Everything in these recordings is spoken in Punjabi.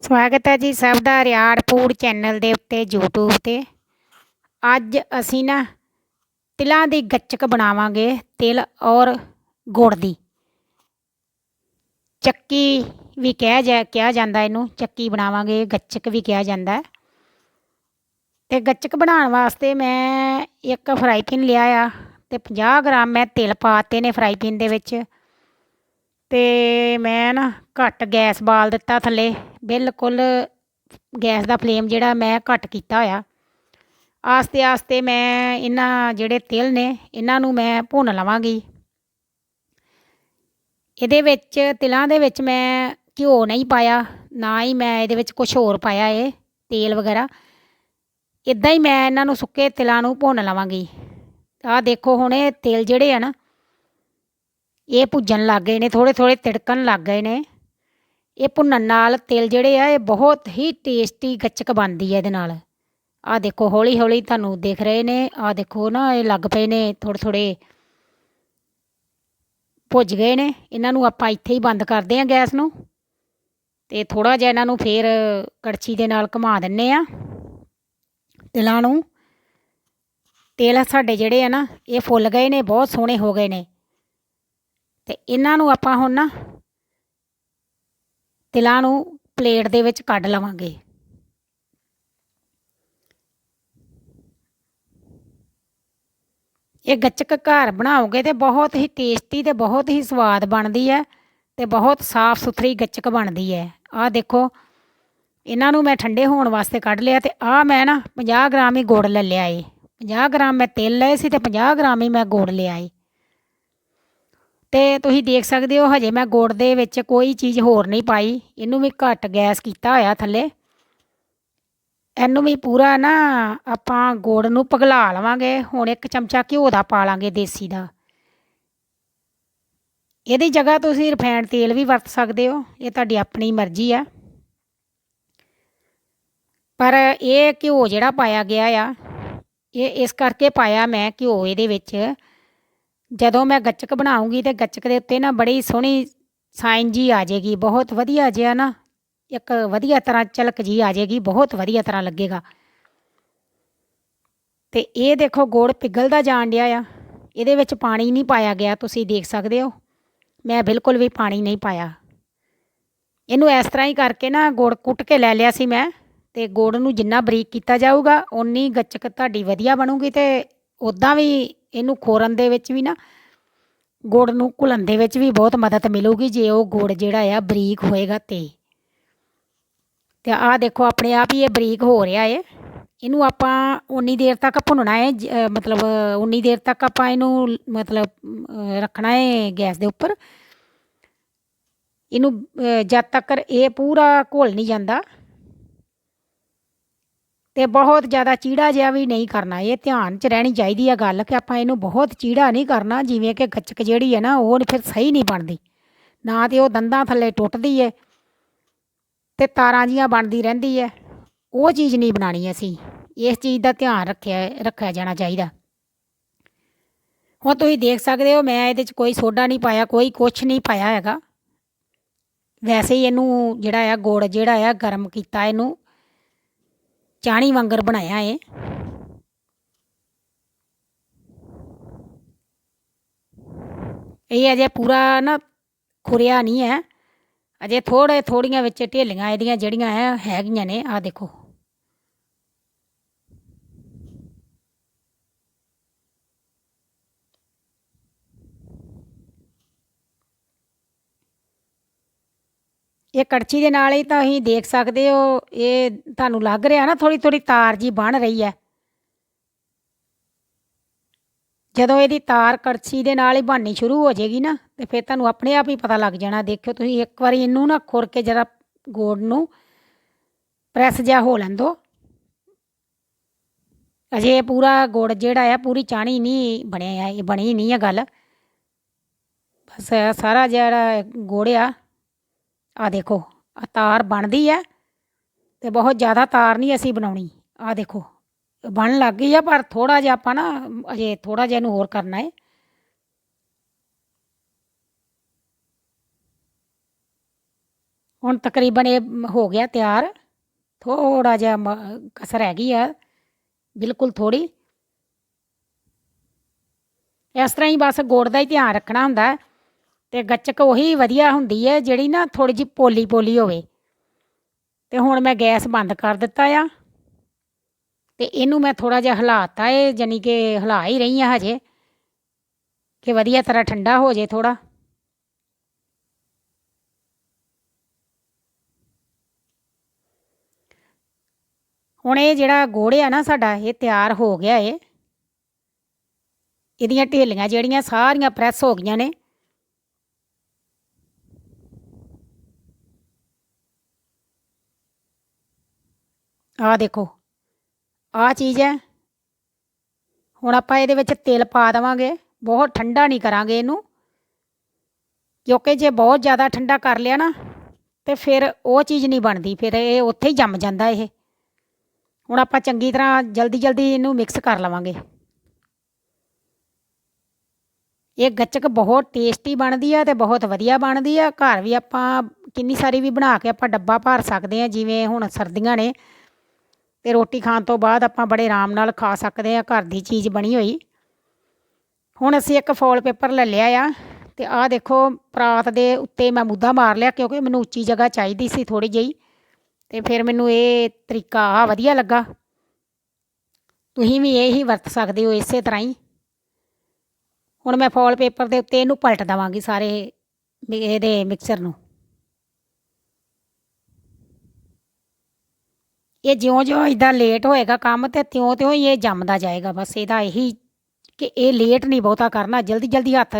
ਸਵਾਗਤ ਹੈ ਜੀ ਸਭ ਦਾ ਰਿਆੜ ਪੂੜ ਚੈਨਲ ਦੇ ਉੱਤੇ, YouTube ਤੇ। ਅੱਜ ਅਸੀਂ ਨਾ ਤਿਲਾਂ ਦੀ ਗੱਚਕ ਬਣਾਵਾਂਗੇ, ਤਿਲ ਔਰ ਗੁੜ ਦੀ। ਚੱਕੀ ਵੀ ਕਿਹਾ ਜਾ, ਕਿਹਾ ਜਾਂਦਾ ਇਹਨੂੰ, ਚੱਕੀ ਬਣਾਵਾਂਗੇ, ਗੱਚਕ ਵੀ ਕਿਹਾ ਜਾਂਦਾ। ਹੈ। ਤੇ ਗੱਚਕ ਬਣਾਉਣ ਵਾਸਤੇ ਮੈਂ ਇੱਕ ਫਰਾਈ ਪੈਨ ਲਿਆ ਆ, ਤੇ 50 ਗ੍ਰਾਮ ਮੈਂ ਤਿਲ ਪਾਤੇ ਨੇ ਫਰਾਈ ਪੈਨ ਦੇ ਵਿੱਚ। ਤੇ ਮੈਂ ਨਾ ਘੱਟ ਗੈਸ ਬਾਲ ਦਿੱਤਾ ਥੱਲੇ। ਬਿਲਕੁਲ ਗੈਸ ਦਾ ਫਲੇਮ ਜਿਹੜਾ ਮੈਂ ਘੱਟ ਕੀਤਾ ਹੋਇਆ। ਆਸਤੇ ਆਸਤੇ ਮੈਂ ਇਹਨਾਂ ਜਿਹੜੇ ਤਿਲ ਨੇ, ਇਹਨਾਂ ਨੂੰ ਮੈਂ ਭੁੰਨ ਲਵਾਂਗੀ। ਇਹਦੇ ਵਿੱਚ, ਤਿਲਾਂ ਦੇ ਵਿੱਚ ਮੈਂ ਘਿਓ ਨਹੀਂ ਪਾਇਆ, ਨਾ ਹੀ ਮੈਂ ਇਹਦੇ ਵਿੱਚ ਕੁਝ ਹੋਰ ਪਾਇਆ ਏ ਤੇਲ ਵਗੈਰਾ। ਇਦਾਂ ਹੀ ਮੈਂ ਇਹਨਾਂ ਨੂੰ ਸੁੱਕੇ ਤਿਲਾਂ ਨੂੰ ਭੁੰਨ ਲਵਾਂਗੀ। ਆਹ ਦੇਖੋ ਹੁਣ ਇਹ ਤਿਲ ਜਿਹੜੇ ਆ ਨਾ ਇਹ ਭੁੱਜਣ ਲੱਗ ਗਏ ਨੇ ਥੋੜੇ ਥੋੜੇ ਤਿੜਕਣ ਲੱਗ ਗਏ ਨੇ। ਇਹ ਭੁੰਨਣ ਨਾਲ ਤਿਲ ਜਿਹੜੇ ਆ, ਇਹ ਬਹੁਤ ਹੀ ਟੇਸਟੀ ਗੱਚਕ ਬਣਦੀ ਹੈ ਇਹਦੇ ਨਾਲ। ਆਹ ਦੇਖੋ, ਹੌਲੀ ਹੌਲੀ ਤੁਹਾਨੂੰ ਦਿਖ ਰਹੇ ਨੇ, ਆਹ ਦੇਖੋ ਨਾ, ਇਹ ਲੱਗ ਪਏ ਨੇ ਥੋੜੇ ਥੋੜੇ ਭੁੱਜ ਗਏ ਨੇ। ਇਹਨਾਂ ਨੂੰ ਆਪਾਂ ਇੱਥੇ ਹੀ ਬੰਦ ਕਰਦੇ ਹਾਂ ਗੈਸ ਨੂੰ ਤੇ ਥੋੜਾ ਜਿਹਾ ਇਹਨਾਂ ਨੂੰ ਫੇਰ ਕੜਛੀ ਦੇ ਨਾਲ ਘੁਮਾ ਦਿੰਨੇ ਆ ਤਿਲਾਂ ਨੂੰ। ਤੇਲ ਸਾਡੇ ਜਿਹੜੇ ਆ ਨਾ, ਇਹ ਫੁੱਲ ਗਏ ਨੇ, ਬਹੁਤ ਸੋਹਣੇ ਹੋ ਗਏ ਨੇ। ਤੇ ਇਹਨਾਂ ਨੂੰ ਆਪਾਂ ਹੁਣ ਨਾ ਤਿਲਾਂ ਨੂੰ ਪਲੇਟ ਦੇ ਵਿੱਚ ਕੱਢ ਲਵਾਂਗੇ। ਇਹ ਗੱਚਕ ਘਰ ਬਣਾਓਗੇ ਤੇ ਬਹੁਤ ਹੀ ਟੇਸਟੀ ਤੇ ਬਹੁਤ ਹੀ ਸਵਾਦ ਬਣਦੀ ਹੈ ਤੇ ਬਹੁਤ ਸਾਫ਼ ਸੁਥਰੀ ਗੱਚਕ ਬਣਦੀ ਹੈ। ਆਹ ਦੇਖੋ, ਇਹਨਾਂ ਨੂੰ ਮੈਂ ਠੰਡੇ ਹੋਣ ਵਾਸਤੇ ਕੱਢ ਲਿਆ ਤੇ ਆਹ ਮੈਂ ਨਾ 50 ਗ੍ਰਾਮ ਹੀ ਗੁੜ ਲੈ ਲਿਆ ਏ। 50 ਗ੍ਰਾਮ ਮੈਂ ਤਿਲ ਲਏ ਸੀ ਤੇ 50 ਗ੍ਰਾਮ ਹੀ ਮੈਂ ਗੁੜ ਲਿਆ ਏ। ਤੇ ਤੁਸੀਂ ਦੇਖ ਸਕਦੇ ਹੋ, ਹਜੇ ਮੈਂ ਗੁੜ ਦੇ ਵਿੱਚ ਕੋਈ ਚੀਜ਼ ਹੋਰ ਨਹੀਂ ਪਾਈ। ਇਹਨੂੰ ਵੀ ਘੱਟ ਗੈਸ ਕੀਤਾ ਹੋਇਆ ਥੱਲੇ। ਇਹਨੂੰ ਵੀ ਪੂਰਾ ਨਾ ਆਪਾਂ ਗੁੜ ਨੂੰ ਪਗਲਾ ਲਵਾਂਗੇ। ਹੁਣ ਇੱਕ ਚਮਚਾ ਘਿਓ ਦਾ ਪਾ ਲਾਂਗੇ ਦੇਸੀ ਦਾ। ਇਹਦੀ ਜਗ੍ਹਾ ਤੁਸੀਂ ਰਿਫਾਈਨਡ ਤੇਲ ਵੀ ਵਰਤ ਸਕਦੇ ਹੋ। ਇਹ ਤੁਹਾਡੀ ਆਪਣੀ ਮਰਜ਼ੀ ਆ। ਪਰ ਇਹ ਘਿਓ ਜਿਹੜਾ ਪਾਇਆ ਗਿਆ ਆ, ਇਹ ਇਸ ਕਰਕੇ ਪਾਇਆ ਮੈਂ ਘਿਓ ਇਹਦੇ ਵਿੱਚ। ਜਦੋਂ ਮੈਂ ਗੱਚਕ ਬਣਾਉਂਗੀ ਤੇ ਗੱਚਕ ਦੇ ਉੱਤੇ ਨਾ ਬੜੀ ਸੋਹਣੀ ਸਾਈਨ ਜੀ ਆ ਜਾਏਗੀ, ਬਹੁਤ ਵਧੀਆ ਜਿਹਾ ਨਾ, ਇੱਕ ਵਧੀਆ ਤਰ੍ਹਾਂ ਚਲਕ ਜੀ ਆ ਜਾਏਗੀ, ਬਹੁਤ ਵਧੀਆ ਤਰ੍ਹਾਂ ਲੱਗੇਗਾ। ਤੇ ਇਹ ਦੇਖੋ ਗੁੜ ਪਿਘਲਦਾ ਜਾਣ ਡਿਆ ਆ, ਇਹਦੇ ਵਿੱਚ ਪਾਣੀ ਨਹੀਂ ਪਾਇਆ ਗਿਆ, ਤੁਸੀਂ ਦੇਖ ਸਕਦੇ ਹੋ। ਮੈਂ ਬਿਲਕੁਲ ਵੀ ਪਾਣੀ ਨਹੀਂ ਪਾਇਆ। ਇਹਨੂੰ ਇਸ ਤਰ੍ਹਾਂ ਹੀ ਕਰਕੇ ਨਾ ਗੁੜ ਕੁੱਟ ਕੇ ਲੈ ਲਿਆ ਸੀ ਮੈਂ, ਤੇ ਗੁੜ ਨੂੰ ਜਿੰਨਾ ਬਰੀਕ ਕੀਤਾ ਜਾਊਗਾ, ਓਨੀ ਗੱਚਕ ਤੁਹਾਡੀ ਵਧੀਆ ਬਣੂਗੀ ਤੇ ਉਦਾਂ ਵੀ ਇਹਨੂੰ ਖੋਰਨ ਦੇ ਵਿੱਚ ਵੀ ਨਾ, ਗੁੜ ਨੂੰ ਘੁਲਣ ਦੇ ਵਿੱਚ ਵੀ ਬਹੁਤ ਮਦਦ ਮਿਲੂਗੀ, ਜੇ ਉਹ ਗੁੜ ਜਿਹੜਾ ਆ ਬਰੀਕ ਹੋਏਗਾ ਤੇ। ਤੇ ਆਹ ਦੇਖੋ, ਆਪਣੇ ਆਪ ਹੀ ਇਹ ਬਰੀਕ ਹੋ ਰਿਹਾ ਏ। ਇਹਨੂੰ ਆਪਾਂ ਉਨੀ ਦੇਰ ਤੱਕ ਭੁੰਨਣਾ ਹੈ ਮਤਲਬ ਉਨੀ ਦੇਰ ਤੱਕ ਆਪਾਂ ਇਹਨੂੰ ਮਤਲਬ ਰੱਖਣਾ ਹੈ ਗੈਸ ਦੇ ਉੱਪਰ। ਇਹਨੂੰ ਜਦ ਤੱਕ ਇਹ ਪੂਰਾ ਘੁਲ ਨਹੀਂ ਜਾਂਦਾ ਤੇ ਬਹੁਤ ਜ਼ਿਆਦਾ ਚੀੜਾ ਜਿਹਾ ਵੀ ਨਹੀਂ ਕਰਨਾ, ਇਹ ਧਿਆਨ 'ਚ ਰਹਿਣੀ ਚਾਹੀਦੀ ਆ ਗੱਲ ਕਿ ਆਪਾਂ ਇਹਨੂੰ ਬਹੁਤ ਚੀੜਾ ਨਹੀਂ ਕਰਨਾ, ਜਿਵੇਂ ਕਿ ਗੱਚਕ ਜਿਹੜੀ ਹੈ ਨਾ, ਉਹ ਫਿਰ ਸਹੀ ਨਹੀਂ ਬਣਦੀ। ਨਾ ਤੇ ਉਹ ਦੰਦਾਂ ਥੱਲੇ ਟੁੱਟਦੀ ਏ ਤੇ ਤਾਰਾਂ ਜੀਆਂ ਬਣਦੀ ਰਹਿੰਦੀ ਹੈ ਉਹ ਚੀਜ਼ ਨਹੀਂ ਬਣਾਣੀ ਅਸੀਂ। ਇਸ ਚੀਜ਼ ਦਾ ਧਿਆਨ ਰੱਖਿਆ ਰੱਖਿਆ ਜਾਣਾ ਚਾਹੀਦਾ। ਹੁਣ ਤੁਸੀਂ ਦੇਖ ਸਕਦੇ ਹੋ, ਮੈਂ ਇਹਦੇ 'ਚ ਕੋਈ ਸੋਡਾ ਨਹੀਂ ਪਾਇਆ, ਕੋਈ ਕੁਛ ਨਹੀਂ ਪਾਇਆ ਹੈਗਾ। ਵੈਸੇ ਹੀ ਇਹਨੂੰ ਜਿਹੜਾ ਆ, ਗੁੜ ਜਿਹੜਾ ਆ, ਗਰਮ ਕੀਤਾ ਇਹਨੂੰ। ਚਾਣੀ ਵਾਂਗਰ ਬਣਾਇਆ ਏ। ਇਹ ਅਜੇ ਪੂਰਾ ਨਾ ਖੁਰਿਆ ਨਹੀਂ ਹੈ। ਅਜੇ ਥੋੜੇ ਥੋੜੀਆਂ ਵਿੱਚ ਢੇਲੀਆਂ ਇਹਦੀਆਂ ਜਿਹੜੀਆਂ ਹੈ, ਹੈਗੀਆਂ ਨੇ। ਆ ਦੇਖੋ। ਇਹ ਕੜਛੀ ਦੇ ਨਾਲ ਹੀ ਤਾਂ ਤੁਸੀਂ ਦੇਖ ਸਕਦੇ ਹੋ, ਇਹ ਤੁਹਾਨੂੰ ਲੱਗ ਰਿਹਾ ਨਾ ਥੋੜੀ ਥੋੜੀ ਤਾਰ ਜੀ ਬਣ ਰਹੀ ਹੈ। ਜਦੋਂ ਇਹਦੀ ਤਾਰ ਕੜਛੀ ਦੇ ਨਾਲ ਹੀ ਬਣਨੀ ਸ਼ੁਰੂ ਹੋ ਜਾਏਗੀ ਨਾ, ਤੇ ਫਿਰ ਤੁਹਾਨੂੰ ਆਪਣੇ ਆਪ ਹੀ ਪਤਾ ਲੱਗ ਜਾਣਾ। ਦੇਖਿਓ ਤੁਸੀਂ ਇੱਕ ਵਾਰੀ ਇਹਨੂੰ ਨਾ ਖੁਰ ਕੇ ਜਰਾ ਗੋੜ ਨੂੰ ਪ੍ਰੈਸ ਜਿਹਾ ਹੋ ਲੈਂਦੋ। ਅਜੇ ਪੂਰਾ ਗੁੜ ਜਿਹੜਾ ਆ, ਪੂਰੀ ਚਾਣੀ ਨਹੀਂ ਬਣਿਆ ਆ, ਇਹ ਬਣੀ ਨਹੀਂ ਆ ਗੱਲ। ਬਸ ਸਾਰਾ ਜਿਹੜਾ ਗੁੜ ਆ ਆ ਦੇਖੋ, ਆ ਤਾਰ ਬਣਦੀ ਹੈ ਤੇ ਬਹੁਤ ਜ਼ਿਆਦਾ ਤਾਰ ਨਹੀਂ ਅਸੀਂ ਬਣਾਉਣੀ। ਆ ਦੇਖੋ, ਬਣ ਲੱਗ ਗਈ ਆ ਪਰ ਥੋੜਾ ਜਿਹਾ ਆਪਾਂ ਨਾ, ਅਜੇ ਥੋੜਾ ਜਿਹਾ ਇਹਨੂੰ ਹੋਰ ਕਰਨਾ ਹੈ। ਹੁਣ ਤਕਰੀਬਨ ਇਹ ਹੋ ਗਿਆ ਤਿਆਰ। ਥੋੜਾ ਜਿਹਾ ਮ- ਕਸਰ ਹੈਗੀ ਆ, ਬਿਲਕੁਲ ਥੋੜੀ ਇਸ ਤਰ੍ਹਾਂ ਹੀ ਬਸ ਗੁੜ ਦਾ ਹੀ ਧਿਆਨ ਰੱਖਣਾ ਹੁੰਦਾ। ਤੇ ਗੱਚਕ ਉਹੀ ਵਧੀਆ ਹੁੰਦੀ ਹੈ ਜਿਹੜੀ ਨਾ ਥੋੜੀ ਜਿਹੀ ਪੋਲੀ ਪੋਲੀ ਹੋਵੇ। ਤੇ ਹੁਣ ਮੈਂ ਗੈਸ ਬੰਦ ਕਰ ਦਿੱਤਾ ਆ। ਤੇ ਇਹਨੂੰ ਮੈਂ ਥੋੜਾ ਜਿਹਾ ਹਿਲਾਤਾ ਏ ਜਾਨੀ ਕਿ ਹਿਲਾ ਹੀ ਰਹੀ ਆ ਹਜੇ। ਕਿ ਵਧੀਆ ਤਰ੍ਹਾਂ ਠੰਡਾ ਹੋ ਜੇ ਥੋੜਾ ਹੁਣ ਇਹ ਜਿਹੜਾ ਗੁੜ ਆ ਨਾ ਸਾਡਾ, ਇਹ ਤਿਆਰ ਹੋ ਗਿਆ ਏ। ਇਹਦੀਆਂ ਢੇਲੀਆਂ ਜਿਹੜੀਆਂ ਸਾਰੀਆਂ ਪ੍ਰੈਸ ਹੋ ਗਈਆਂ ਨੇ। ਆਹ ਦੇਖੋ, ਆਹ ਚੀਜ਼ ਹੈ। ਹੁਣ ਆਪਾਂ ਇਹਦੇ ਵਿੱਚ ਤਿਲ ਪਾ ਦੇਵਾਂਗੇ। ਬਹੁਤ ਠੰਡਾ ਨਹੀਂ ਕਰਾਂਗੇ ਇਹਨੂੰ। ਕਿਉਂਕਿ ਜੇ ਬਹੁਤ ਜ਼ਿਆਦਾ ਠੰਡਾ ਕਰ ਲਿਆ ਨਾ, ਤੇ ਫਿਰ ਉਹ ਚੀਜ਼ ਨਹੀਂ ਬਣਦੀ। ਫਿਰ ਇਹ ਉੱਥੇ ਹੀ ਜੰਮ ਜਾਂਦਾ ਇਹ। ਹੁਣ ਆਪਾਂ ਚੰਗੀ ਤਰ੍ਹਾਂ ਜਲਦੀ ਜਲਦੀ ਇਹਨੂੰ ਮਿਕਸ ਕਰ ਲਵਾਂਗੇ। ਇਹ ਗੱਚਕ ਬਹੁਤ ਟੇਸਟੀ ਬਣਦੀ ਆ ਤੇ ਬਹੁਤ ਵਧੀਆ ਬਣਦੀ ਆ। ਘਰ ਵੀ ਆਪਾਂ ਕਿੰਨੀ ਸਾਰੀ ਵੀ ਬਣਾ ਕੇ ਆਪਾਂ ਡੱਬਾ ਭਰ ਸਕਦੇ ਆ, ਜਿਵੇਂ ਹੁਣ ਸਰਦੀਆਂ ਨੇ। ਤੇ ਰੋਟੀ ਖਾਣ ਤੋਂ ਬਾਅਦ ਆਪਾਂ ਬੜੇ ਆਰਾਮ ਨਾਲ ਖਾ ਸਕਦੇ ਆ ਘਰ ਦੀ ਚੀਜ਼ ਬਣੀ ਹੋਈ। ਹੁਣ ਅਸੀਂ ਇੱਕ ਫੋਲ ਪੇਪਰ ਲੈ ਲਿਆ ਆ ਤੇ ਆਹ ਦੇਖੋ, ਪਰਾਤ ਦੇ ਉੱਤੇ ਮੈਂ ਮੁੱਦਾ ਮਾਰ ਲਿਆ ਕਿਉਂਕਿ ਮੈਨੂੰ ਉੱਚੀ ਜਗ੍ਹਾ ਚਾਹੀਦੀ ਸੀ ਥੋੜੀ ਜਿਹੀ ਤੇ ਫਿਰ ਮੈਨੂੰ ਇਹ ਤਰੀਕਾ ਆ ਵਧੀਆ ਲੱਗਾ। ਤੁਸੀਂ ਵੀ ਇਹ ਹੀ ਵਰਤ ਸਕਦੇ ਹੋ ਇਸੇ ਤਰ੍ਹਾਂ ਹੀ। ਹੁਣ ਮੈਂ ਫੋਲ ਪੇਪਰ ਦੇ ਉੱਤੇ ਇਹਨੂੰ ਪਲਟ ਦੇਵਾਂਗੀ ਸਾਰੇ ਮਿ- ਇਹਦੇ ਮਿਕਸਰ ਨੂੰ। ਇਹ ਜਿਉਂ-ਜਿਉਂ ਇਦਾਂ ਲੇਟ ਹੋਏਗਾ ਕੰਮ ਤੇ ਤਿਉਂ-ਤਿਉਂ ਹੀ ਇਹ ਜੰਮਦਾ ਜਾਏਗਾ। ਬਸ ਇਹਦਾ ਇਹੀ ਕਿ ਇਹ ਲੇਟ ਨਹੀਂ ਬਹੁਤਾ ਕਰਨਾ, ਜਲਦੀ-ਜਲਦੀ ਹੱਥ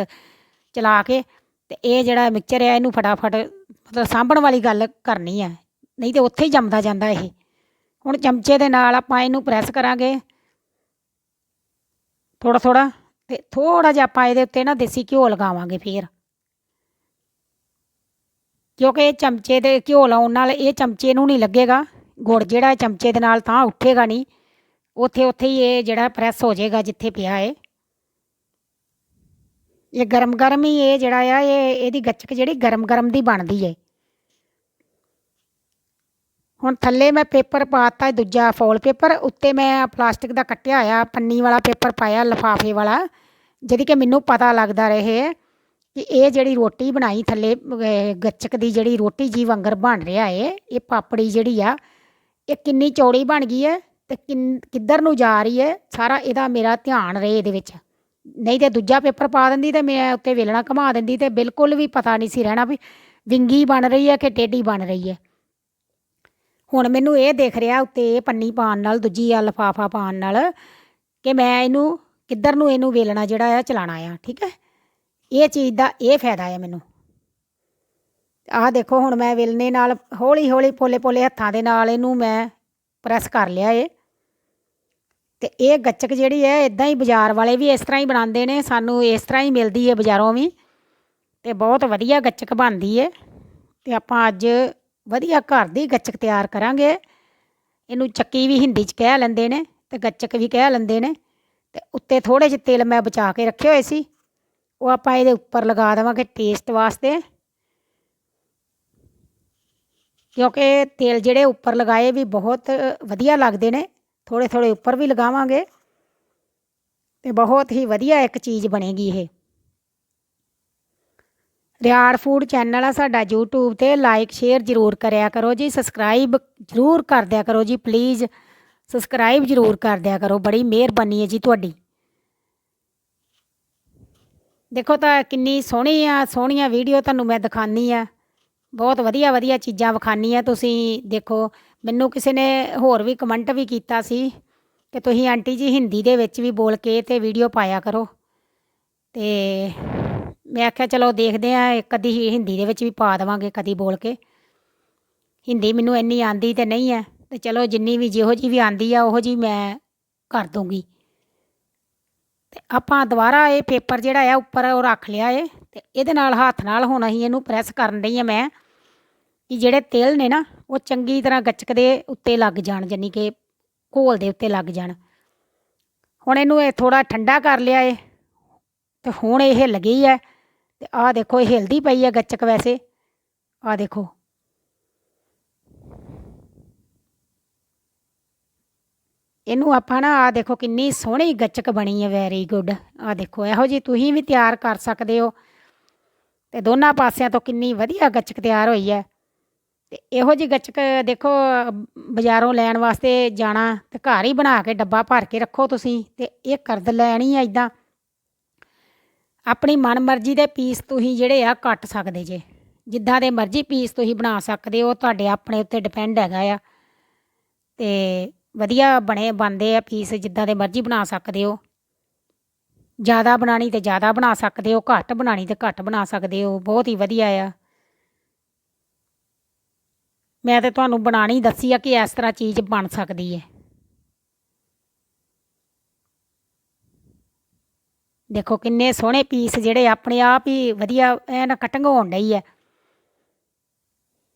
ਚਲਾ ਕੇ ਤੇ ਇਹ ਜਿਹੜਾ ਮਿਕਸਚਰ ਹੈ ਇਹਨੂੰ ਫਟਾਫਟ ਮਤਲਬ ਸਾਂਭਣ ਵਾਲੀ ਗੱਲ ਕਰਨੀ ਹੈ ਨਹੀਂ ਤੇ ਉੱਥੇ ਹੀ ਜੰਮਦਾ ਜਾਂਦਾ ਇਹ। ਹੁਣ ਚਮਚੇ ਦੇ ਨਾਲ ਆਪਾਂ ਇਹਨੂੰ ਪ੍ਰੈਸ ਕਰਾਂਗੇ। ਥੋੜਾ ਥੋੜਾ ਤੇ ਥੋੜਾ ਜਿਹਾ ਆਪਾਂ ਇਹਦੇ ਉੱਤੇ ਨਾ ਦੇਸੀ ਘਿਓ ਲਗਾਵਾਂਗੇ ਫੇਰ। ਕਿਉਂਕਿ ਇਹ ਚਮਚੇ ਦੇ ਘਿਓ ਲਾਉਣ ਨਾਲ ਇਹ ਚਮਚੇ ਨੂੰ ਨਹੀਂ ਲੱਗੇਗਾ। ਗੁੜ ਜਿਹੜਾ ਚਮਚੇ ਦੇ ਨਾਲ ਤਾਂ ਉੱਠੇਗਾ ਨਹੀਂ ਉੱਥੇ ਉੱਥੇ ਹੀ ਇਹ ਜਿਹੜਾ ਪ੍ਰੈਸ ਹੋ ਜਾਏਗਾ ਜਿੱਥੇ ਪਿਆ ਏ ਇਹ ਗਰਮ ਗਰਮ ਹੀ ਇਹ ਜਿਹੜਾ ਆ ਇਹ ਇਹਦੀ ਗੱਚਕ ਜਿਹੜੀ ਗਰਮ ਗਰਮ ਦੀ ਬਣਦੀ ਹੈ ਹੁਣ ਥੱਲੇ ਮੈਂ ਪੇਪਰ ਪਾਤਾ ਦੂਜਾ ਫੋਲ ਪੇਪਰ ਉੱਤੇ ਮੈਂ ਪਲਾਸਟਿਕ ਦਾ ਕੱਟਿਆ ਹੋਇਆ ਪੰਨੀ ਵਾਲਾ ਪੇਪਰ ਪਾਇਆ ਲਿਫਾਫੇ ਵਾਲਾ ਜਿਹਦੀ ਕਿ ਮੈਨੂੰ ਪਤਾ ਲੱਗਦਾ ਰਹੇ ਕਿ ਇਹ ਜਿਹੜੀ ਰੋਟੀ ਬਣਾਈ ਥੱਲੇ ਅਹ, ਗੱਚਕ ਦੀ ਜਿਹੜੀ ਰੋਟੀ ਜੀ ਵਾਂਗਰ ਬਣ ਰਿਹਾ ਏ ਇਹ ਪਾਪੜੀ ਜਿਹੜੀ ਆ ਇਹ ਕਿੰਨੀ ਚੌੜੀ ਬਣ ਗਈ ਹੈ ਤੇ ਕਿੰਨ, ਕਿੱਧਰ ਨੂੰ ਜਾ ਰਹੀ ਹੈ, ਸਾਰਾ ਇਹਦਾ ਮੇਰਾ ਧਿਆਨ ਰਹੇ ਇਹਦੇ ਵਿੱਚ। ਨਹੀਂ ਤੇ ਦੂਜਾ ਪੇਪਰ ਪਾ ਦਿੰਦੀ ਤੇ ਮੈਂ ਉੱਤੇ ਵੇਲਣਾ ਘੁਮਾ ਦਿੰਦੀ ਤੇ ਬਿਲਕੁਲ ਵੀ ਪਤਾ ਨਹੀਂ ਸੀ ਰਹਿਣਾ ਵੀ ਵਿੰਗੀ ਬਣ ਰਹੀ ਹੈ ਕਿ ਟੇਢੀ ਬਣ ਰਹੀ ਹੈ। ਹੁਣ ਮੈਨੂੰ ਇਹ ਦੇਖ ਰਿਹਾ ਉੱਤੇ ਇਹ ਪੰਨੀ ਪਾਉਣ ਨਾਲ, ਦੂਜੀ ਆ ਲਿਫਾਫਾ ਪਾਉਣ ਨਾਲ ਕਿ ਮੈਂ ਇਹਨੂੰ ਕਿੱਧਰ ਨੂੰ ਇਹਨੂੰ ਵੇਲਣਾ ਜਿਹੜਾ ਆ ਚਲਾਣਾ ਆ, ਠੀਕ ਹੈ? ਇਹ ਚੀਜ਼ ਦਾ ਇਹ ਫਾਇਦਾ ਆ ਮੈਨੂੰ। ਆਹ ਦੇਖੋ, ਹੁਣ ਮੈਂ ਵੇਲਣੇ ਨਾਲ ਹੌਲੀ ਹੌਲੀ ਪੋਲੇ ਪੋਲੇ ਹੱਥਾਂ ਦੇ ਨਾਲ ਇਹਨੂੰ ਮੈਂ ਪ੍ਰੈਸ ਕਰ ਲਿਆ ਏ। ਤੇ ਇਹ ਗੱਚਕ ਜਿਹੜੀ ਹੈ ਇਦਾਂ ਹੀ ਬਾਜ਼ਾਰ ਵਾਲੇ ਵੀ ਇਸ ਤਰ੍ਹਾਂ ਹੀ ਬਣਾਉਂਦੇ ਨੇ, ਸਾਨੂੰ ਇਸ ਤਰ੍ਹਾਂ ਹੀ ਮਿਲਦੀ ਹੈ ਬਾਜ਼ਾਰੋਂ ਵੀ। ਤੇ ਬਹੁਤ ਵਧੀਆ ਗੱਚਕ ਬਣਦੀ ਏ। ਤੇ ਆਪਾਂ ਅੱਜ ਵਧੀਆ ਘਰ ਦੀ ਗੱਚਕ ਤਿਆਰ ਕਰਾਂਗੇ। ਇਹਨੂੰ ਚੱਕੀ ਵੀ ਹਿੰਦੀ 'ਚ ਕਹਿ ਲੈਂਦੇ ਨੇ ਤੇ ਗੱਚਕ ਵੀ ਕਹਿ ਲੈਂਦੇ ਨੇ। ਤੇ ਉੱਤੇ ਥੋੜੇ ਜਿਹੇ ਤੇਲ ਮੈਂ ਬਚਾ ਕੇ ਰੱਖੇ ਹੋਏ ਸੀ। ਉਹ ਆਪਾਂ ਇਹਦੇ ਉੱਪਰ ਲਗਾ ਦੇਵਾਂਗੇ ਟੇਸਟ ਵਾਸਤੇ। ਕਿਉਂਕਿ ਤੇਲ ਜਿਹੜੇ ਉੱਪਰ ਲਗਾਏ ਵੀ ਬਹੁਤ ਵਧੀਆ ਲੱਗਦੇ ਨੇ। ਥੋੜੇ ਥੋੜੇ ਉੱਪਰ ਵੀ ਲਗਾਵਾਂਗੇ। ਤੇ ਬਹੁਤ ਹੀ ਵਧੀਆ ਇੱਕ ਚੀਜ਼ ਬਣੇਗੀ ਇਹ। ਰਿਆੜ ਫੂਡ ਚੈਨਲ ਆ ਸਾਡਾ YouTube ਤੇ। ਲਾਈਕ ਸ਼ੇਅਰ ਜ਼ਰੂਰ ਕਰਿਆ ਕਰੋ ਜੀ। ਸਬਸਕ੍ਰਾਈਬ ਜ਼ਰੂਰ ਕਰ ਦਿਆ ਕਰੋ ਜੀ। ਪਲੀਜ਼ ਸਬਸਕ੍ਰਾਈਬ ਜ਼ਰੂਰ ਕਰ ਦਿਆ ਕਰੋ। ਬੜੀ ਮਿਹਰਬਾਨੀ ਹੈ ਜੀ ਤੁਹਾਡੀ। ਦੇਖੋ ਤਾਂ ਕਿੰਨੀ ਸੋਹਣੀ ਆ, ਸੋਹਣੀਆਂ ਵੀਡੀਓ ਤੁਹਾਨੂੰ ਮੈਂ ਦਿਖਾਨੀ ਆ। ਬਹੁਤ ਵਧੀਆ ਵਧੀਆ ਚੀਜ਼ਾਂ ਵਿਖਾਨੀ ਆ ਤੁਸੀਂ, ਦੇਖੋ। ਮੈਨੂੰ ਕਿਸੇ ਨੇ ਹੋਰ ਵੀ ਕਮੈਂਟ ਵੀ ਕੀਤਾ ਸੀ ਕਿ ਤੁਸੀਂ ਆਂਟੀ ਜੀ ਹਿੰਦੀ ਦੇ ਵਿੱਚ ਵੀ ਬੋਲ ਕੇ ਤੇ ਵੀਡੀਓ ਪਾਇਆ ਕਰੋ। ਤੇ ਮੈਂ ਆਖਿਆ, ਚਲੋ ਦੇਖਦੇ ਆ ਕਦੀ ਹੀ ਹਿੰਦੀ ਦੇ ਵਿੱਚ ਵੀ ਪਾ ਦੇਵਾਂਗੇ ਕਦੀ ਬੋਲ ਕੇ। ਹਿੰਦੀ ਮੈਨੂੰ ਇੰਨੀ ਆਂਦੀ ਤੇ ਨਹੀਂ ਹੈ, ਤੇ ਚਲੋ ਜਿੰਨੀ ਵੀ ਜਿਹੋ ਜੀ ਵੀ ਆਂਦੀ ਆ, ਉਹੋ ਜੀ ਮੈਂ ਕਰ ਦੂੰਗੀ ਤੇ ਆਪਾਂ ਦੁਬਾਰਾ ਇਹ ਪੇਪਰ ਜਿਹੜਾ ਆ, ਉੱਪਰ ਉਹ ਰੱਖ ਲਿਆ ਏ। ਤੇ ਇਹਦੇ ਨਾਲ ਹੱਥ ਨਾਲ ਹੁਣ ਅਸੀਂ ਇਹਨੂੰ ਪ੍ਰੈਸ ਕਰਨ ਰਹੀ ਹਾਂ ਮੈਂ ਕਿ ਜਿਹੜੇ ਤਿਲ ਨੇ ਨਾ, ਉਹ ਚੰਗੀ ਤਰ੍ਹਾਂ ਗੱਚਕ ਦੇ ਉੱਤੇ ਲੱਗ ਜਾਣ ਜਾਨੀ ਕਿ ਘੋਲ ਦੇ ਉੱਤੇ ਲੱਗ ਜਾਣ। ਹੁਣ ਇਹਨੂੰ ਇਹ ਥੋੜਾ ਠੰਡਾ ਕਰ ਲਿਆ ਏ, ਤੇ ਹੁਣ ਇਹ ਹਿੱਲ ਗਈ ਹੈ, ਤੇ ਆਹ ਦੇਖੋ ਇਹ ਹਿਲਦੀ ਪਈ ਹੈ ਗੱਚਕ ਵੈਸੇ। ਆਹ ਦੇਖੋ। ਇਹਨੂੰ ਆਪਾਂ ਨਾ ਆਹ ਦੇਖੋ ਕਿੰਨੀ ਸੋਹਣੀ ਗੱਚਕ ਬਣੀ ਹੈ ਵੈਰੀ ਗੁੱਡ ਆਹ ਦੇਖੋ, ਇਹੋ ਜੀ ਤੁਸੀਂ ਵੀ ਤਿਆਰ ਕਰ ਸਕਦੇ ਹੋ। ਤੇ ਦੋਨਾਂ ਪਾਸਿਆਂ ਤੋਂ ਕਿੰਨੀ ਵਧੀਆ ਗੱਚਕ ਤਿਆਰ ਹੋਈ ਹੈ। ਤੇ ਇਹੋ ਜੀ ਗੱਚਕ ਦੇਖੋ, ਬਾਜ਼ਾਰੋਂ ਲੈਣ ਵਾਸਤੇ ਜਾਣਾ ਤੇ ਘਰ ਹੀ ਬਣਾ ਕੇ ਡੱਬਾ ਭਰ ਕੇ ਰੱਖੋ ਤੁਸੀਂ ਤੇ ਇਹ ਕਰਦ ਲੈਣੀ ਆ ਇਦਾਂ ਆਪਣੀ ਮਨਮਰਜ਼ੀ ਦੇ ਪੀਸ ਤੁਸੀਂ ਜਿਹੜੇ ਆ ਕੱਟ ਸਕਦੇ ਜੇ। ਜਿੱਦਾਂ ਦੇ ਮਰਜ਼ੀ ਪੀਸ ਤੁਸੀਂ ਬਣਾ ਸਕਦੇ ਹੋ, ਤੁਹਾਡੇ ਆਪਣੇ ਉੱਤੇ ਡਿਪੈਂਡ ਹੈਗਾ ਆ। ਤੇ ਵਧੀਆ ਬਣੇ, ਬਣਦੇ ਆ ਪੀਸ ਜਿੱਦਾਂ ਦੇ ਮਰਜ਼ੀ ਬਣਾ ਸਕਦੇ ਹੋ। ਜ਼ਿਆਦਾ ਬਣਾਣੀ ਤੇ ਜ਼ਿਆਦਾ ਬਣਾ ਸਕਦੇ ਹੋ, ਘੱਟ ਬਣਾਣੀ ਤੇ ਘੱਟ ਬਣਾ ਸਕਦੇ ਹੋ, ਬਹੁਤ ਹੀ ਵਧੀਆ ਆ। ਮੈਂ ਤੇ ਤੁਹਾਨੂੰ ਬਣਾਣੀ ਦੱਸੀ ਆ ਕਿ ਇਸ ਤਰ੍ਹਾਂ ਚੀਜ਼ ਬਣ ਸਕਦੀ ਹੈ। ਦੇਖੋ ਕਿੰਨੇ ਸੋਹਣੇ ਪੀਸ ਜਿਹੜੇ ਆਪਣੇ ਆਪ ਹੀ ਵਧੀਆ ਐਨ ਕਟਿੰਗ ਹੋਣ ਡਈ ਹੈ।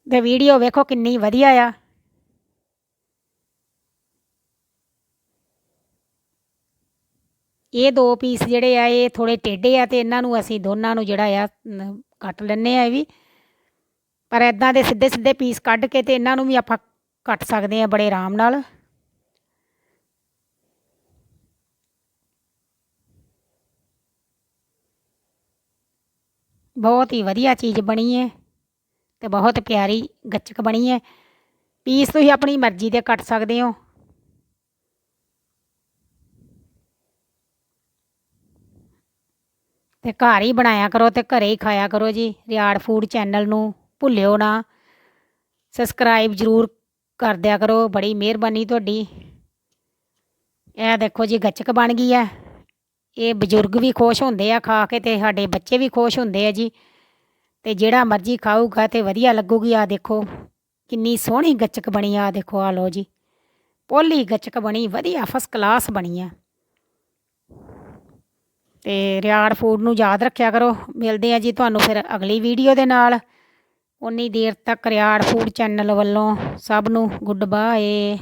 ਤੇ ਵੀਡੀਓ ਵੇਖੋ ਕਿੰਨੀ ਵਧੀਆ ਆ। ਇਹ ਦੋ ਪੀਸ ਜਿਹੜੇ ਆ, ਇਹ ਥੋੜੇ ਟੇਢੇ ਆ ਤੇ ਇਹਨਾਂ ਨੂੰ ਅਸੀਂ ਦੋਨਾਂ ਨੂੰ ਜਿਹੜਾ ਆ ਕੱਟ ਲੈਣੇ ਆ ਇਹ ਵੀ। ਪਰ ਇਦਾਂ ਦੇ ਸਿੱਧੇ ਸਿੱਧੇ ਪੀਸ ਕੱਢ ਕੇ ਤੇ ਇਹਨਾਂ ਨੂੰ ਵੀ ਆਪਾਂ ਕੱਟ ਸਕਦੇ ਆ ਬੜੇ ਆਰਾਮ ਨਾਲ। ਬਹੁਤ ਹੀ ਵਧੀਆ ਚੀਜ਼ ਬਣੀ ਹੈ ਤੇ ਬਹੁਤ ਪਿਆਰੀ ਗੱਚਕ ਬਣੀ ਹੈ ਪੀਸ ਤੁਸੀਂ ਆਪਣੀ ਮਰਜ਼ੀ ਦੇ ਕੱਟ ਸਕਦੇ ਹੋ। ਤੇ ਘਰ ਹੀ ਬਣਾਇਆ ਕਰੋ ਤੇ ਘਰੇ ਹੀ ਖਾਇਆ ਕਰੋ ਜੀ। ਰਿਆੜ ਫੂਡ ਚੈਨਲ ਨੂੰ ਭੁੱਲਿਓ ਨਾ। ਸਬਸਕ੍ਰਾਈਬ ਜ਼ਰੂਰ ਕਰ ਦਿਆ ਕਰੋ, ਬੜੀ ਮਿਹਰਬਾਨੀ ਤੁਹਾਡੀ। ਇਹ ਦੇਖੋ ਜੀ, ਗੱਚਕ ਬਣ ਗਈ ਹੈ। ਇਹ ਬਜ਼ੁਰਗ ਵੀ ਖੁਸ਼ ਹੁੰਦੇ ਆ ਖਾ ਕੇ ਤੇ ਸਾਡੇ ਬੱਚੇ ਵੀ ਖੁਸ਼ ਹੁੰਦੇ ਆ ਜੀ। ਤੇ ਜਿਹੜਾ ਮਰਜ਼ੀ ਖਾਊਗਾ ਤੇ ਵਧੀਆ ਲੱਗੂਗੀ। ਆ ਦੇਖੋ, ਕਿੰਨੀ ਸੋਹਣੀ ਗੱਚਕ ਬਣੀ ਆ। ਦੇਖੋ ਆ ਲੋ ਜੀ। ਪੋਲੀ ਗੱਚਕ ਬਣੀ, ਵਧੀਆ ਫਸਟ ਕਲਾਸ ਬਣੀ ਆ। ਤੇ ਰਿਆੜ ਫੂਡ ਨੂੰ ਯਾਦ ਰੱਖਿਆ ਕਰੋ। ਮਿਲਦੇ ਆ ਜੀ ਤੁਹਾਨੂੰ ਫਿਰ ਅਗਲੀ ਵੀਡੀਓ ਦੇ ਨਾਲ। ਉਨੀ ਦੇਰ ਤੱਕ ਰਿਆੜ ਫੂਡ ਚੈਨਲ ਵੱਲੋਂ ਸਭ ਨੂੰ ਗੁੱਡ ਬਾਏ।